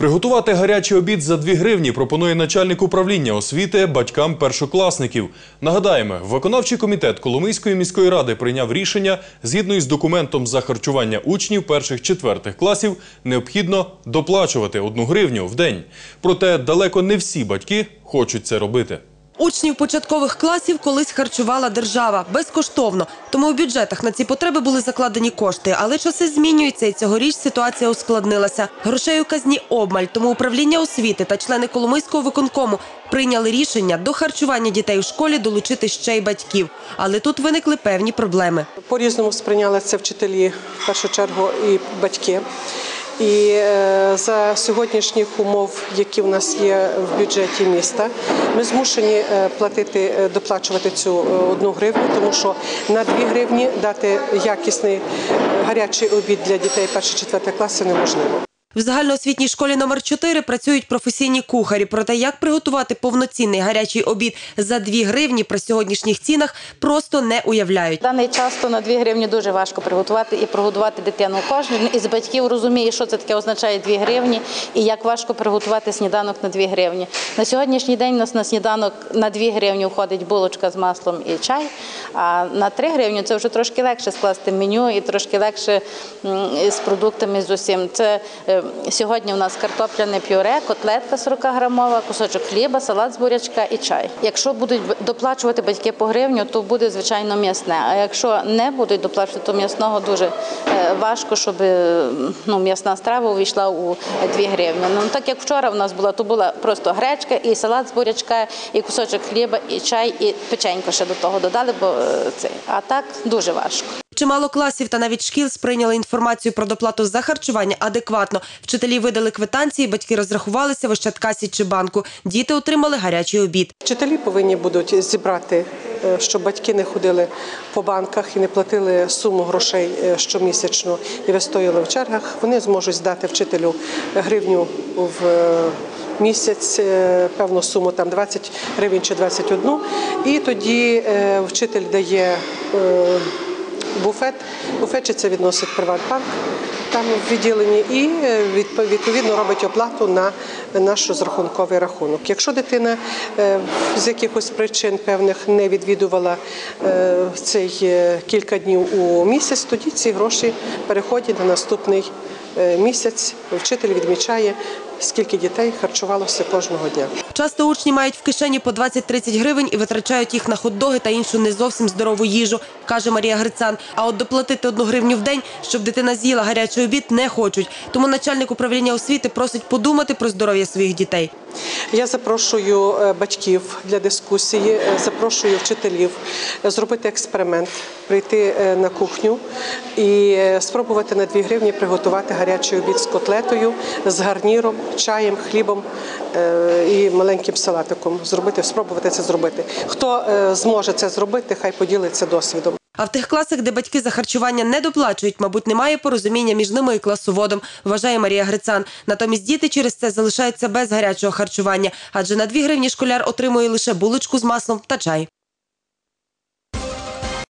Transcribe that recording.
Приготувати гарячий обід за 2 гривні пропонує начальник управління освіти батькам першокласників. Нагадаємо, виконавчий комітет Коломийської міської ради прийняв рішення, згідно із документом за харчування учнів перших-четвертих класів, необхідно доплачувати 1 гривню в день. Проте далеко не всі батьки хочуть це робити. Учнів початкових класів колись харчувала держава безкоштовно, тому у бюджетах на ці потреби були закладені кошти. Але часи змінюються, і цьогоріч ситуація ускладнилася. Грошей у казні обмаль, тому управління освіти та члени Коломийського виконкому прийняли рішення до харчування дітей у школі долучити ще й батьків. Але тут виникли певні проблеми. По-різному сприйняли це вчителі в першу чергу і батьки. І е, за сьогоднішніх умов, які в нас є в бюджеті міста, ми змушені е, платити, е, доплачувати цю одну гривню, тому що на дві гривні дати якісний гарячий обід для дітей перше-четверте класи неможливо. В загальноосвітній школі номер 4 працюють професійні кухарі. Проте як приготувати повноцінний гарячий обід за 2 гривні при сьогоднішніх цінах просто не уявляють. Даний час на 2 гривні дуже важко приготувати і прогодувати дитину. Кожен із батьків розуміє, що це таке означає 2 гривні і як важко приготувати сніданок на 2 гривні. На сьогоднішній день у нас на сніданок на 2 гривні входить булочка з маслом і чай. А на 3 гривні це вже трошки легше скласти меню і трошки легше з продуктами з усім. Це е, сьогодні у нас картопляне пюре, котлетка 40 грамова, кусочок хліба, салат з бурячка і чай. Якщо будуть доплачувати батьки по гривню, то буде звичайно м'ясне. А якщо не будуть доплачувати, то м'ясного дуже е, важко, щоб е, ну, м'ясна страва увійшла у 2 гривні. Ну так як вчора в нас була, то була просто гречка і салат з бурячка, і кусочок хліба, і чай, і печенько ще до того додали, бо е, це а так дуже важко. Чимало класів та навіть шкіл сприйняли інформацію про доплату за харчування адекватно. Вчителі видали квитанції, батьки розрахувалися в Ощадкасі чи банку. Діти отримали гарячий обід. Вчителі повинні будуть зібрати, е, щоб батьки не ходили по банках і не платили суму грошей е, щомісячно і вистояли в чергах. Вони зможуть здати вчителю гривню в е, місяць, певну суму там 20 гривень чи 21. І тоді вчитель дає буфет. Буфет це відносить Приватбанк там в відділенні і е, відповідно робить оплату на наш розрахунковий рахунок. Якщо дитина е, з якихось причин певних не відвідувала е, цей кілька днів у місяць, тоді ці гроші переходять на наступний місяць. Вчитель відмічає, скільки дітей харчувалося кожного дня. Часто учні мають в кишені по 20-30 гривень і витрачають їх на хот-доги та іншу не зовсім здорову їжу, каже Марія Грицан. А от доплатити одну гривню в день, щоб дитина з'їла гарячий обід, не хочуть. Тому начальник управління освіти просить подумати про здоров'я своїх дітей. Я запрошую е, батьків для дискусії, е, запрошую вчителів е, зробити експеримент, прийти на кухню і спробувати на 2 гривні приготувати гарячий обід з котлетою, з гарніром, чаєм, хлібом е, і маленьким салатиком. Зробити, спробувати це зробити. Хто е, зможе це зробити, хай поділиться досвідом. А в тих класах, де батьки за харчування не доплачують, мабуть, немає порозуміння між ними і класоводом, вважає Марія Грицан. Натомість діти через це залишаються без гарячого харчування, адже на 2 гривні школяр отримує лише булочку з маслом та чай.